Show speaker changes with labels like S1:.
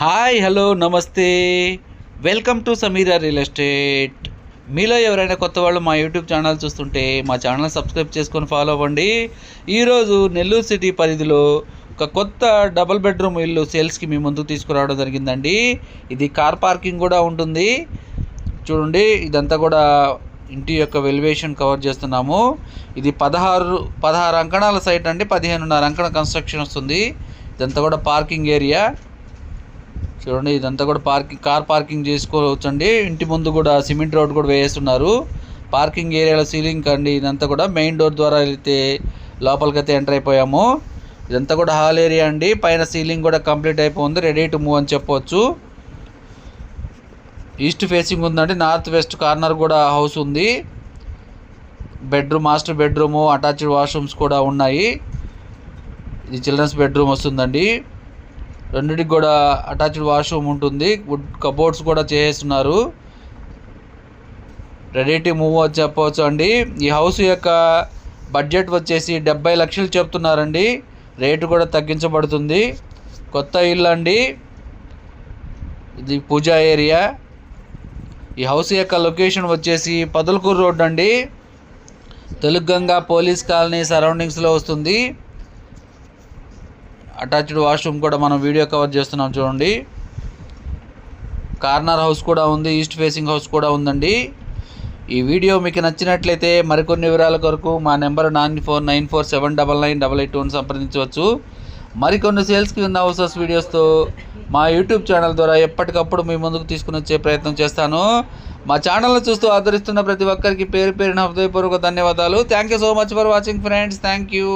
S1: Hi hello నమస్తే. Welcome to Sameera real estate. మీలో ఎవరైనా కొత్త వాళ్ళు మా యూట్యూబ్ ఛానల్ చూస్తుంటే మా ఛానల్ సబ్స్క్రైబ్ చేసుకొని ఫాలో అవ్వండి. ఈరోజు నెల్లూరు సిటీ పరిధిలో ఒక కొత్త డబుల్ బెడ్రూమ్ ఇల్లు సేల్స్కి మీ ముందుకు తీసుకురావడం జరిగిందండి. ఇది కార్ పార్కింగ్ కూడా ఉంటుంది. చూడండి ఇదంతా కూడా ఇంటి యొక్క వెలివేషన్ కవర్ చేస్తున్నాము. ఇది పదహారు పదహారు అంకణాల సైట్ అండి. పదిహేనున్నర అంకణ కన్స్ట్రక్షన్ వస్తుంది. ఇదంతా కూడా పార్కింగ్ ఏరియా. చూడండి ఇదంతా కూడా పార్కింగ్ కార్ పార్కింగ్ చేసుకోవచ్చు అండి ఇంటి ముందు కూడా సిమెంట్ రోడ్ కూడా వేస్తున్నారు. పార్కింగ్ ఏరియాలో సీలింగ్ అండి ఇదంతా కూడా మెయిన్ డోర్ ద్వారా వెళ్తే లోపలికి అయితే ఎంటర్ అయిపోయాము. ఇదంతా కూడా హాల్ ఏరియా అండి. పైన సీలింగ్ కూడా కంప్లీట్ అయిపోయింది రెడీ టు మూవ్ అని చెప్పవచ్చు ఈస్ట్ ఫేసింగ్ ఉందండి నార్త్ వెస్ట్ కార్నర్ కూడా హౌస్ ఉంది. Bedroom master bedroom attached washrooms కూడా ఉన్నాయి. ఇది చిల్డ్రన్స్ బెడ్రూమ్ వస్తుందండి. రెండింటికి కూడా అటాచ్డ్ వాష్రూమ్ ఉంటుంది. వుడ్ కబోర్డ్స్ కూడా చేస్తున్నారు. రెడీ టు మూవ్ అని చెప్పవచ్చు అండి. ఈ హౌస్ యొక్క బడ్జెట్ వచ్చేసి డెబ్బై లక్షలు చెప్తున్నారండి. రేటు కూడా తగ్గించబడుతుంది. కొత్త ఇల్లు అండి. ఇది పూజా ఏరియా. ఈ హౌస్ యొక్క లొకేషన్ వచ్చేసి పదలకూరు రోడ్ అండి. తెలుగంగా పోలీస్ కాలనీ సరౌండింగ్స్లో వస్తుంది. అటాచ్డ్ వాష్రూమ్ కూడా మనం వీడియో కవర్ చేస్తున్నాం చూడండి. కార్నర్ హౌస్ కూడా ఉంది ఈస్ట్ ఫేసింగ్ హౌస్ కూడా ఉందండి. ఈ వీడియో మీకు నచ్చినట్లయితే మరికొన్ని వివరాల కొరకు మా number nine four nine four seven double nine double eight one సంప్రదించవచ్చు. మరికొన్ని సేల్స్కి ఉన్న హౌసెస్ వీడియోస్తో మా యూట్యూబ్ ఛానల్ ద్వారా ఎప్పటికప్పుడు మీ ముందుకు తీసుకుని వచ్చే ప్రయత్నం చేస్తాను. మా ఛానల్ను చూస్తూ ఆదరిస్తున్న ప్రతి ఒక్కరికి పేరు పేరున హృదయపూర్వక ధన్యవాదాలు. Thank you so much for watching friends thank you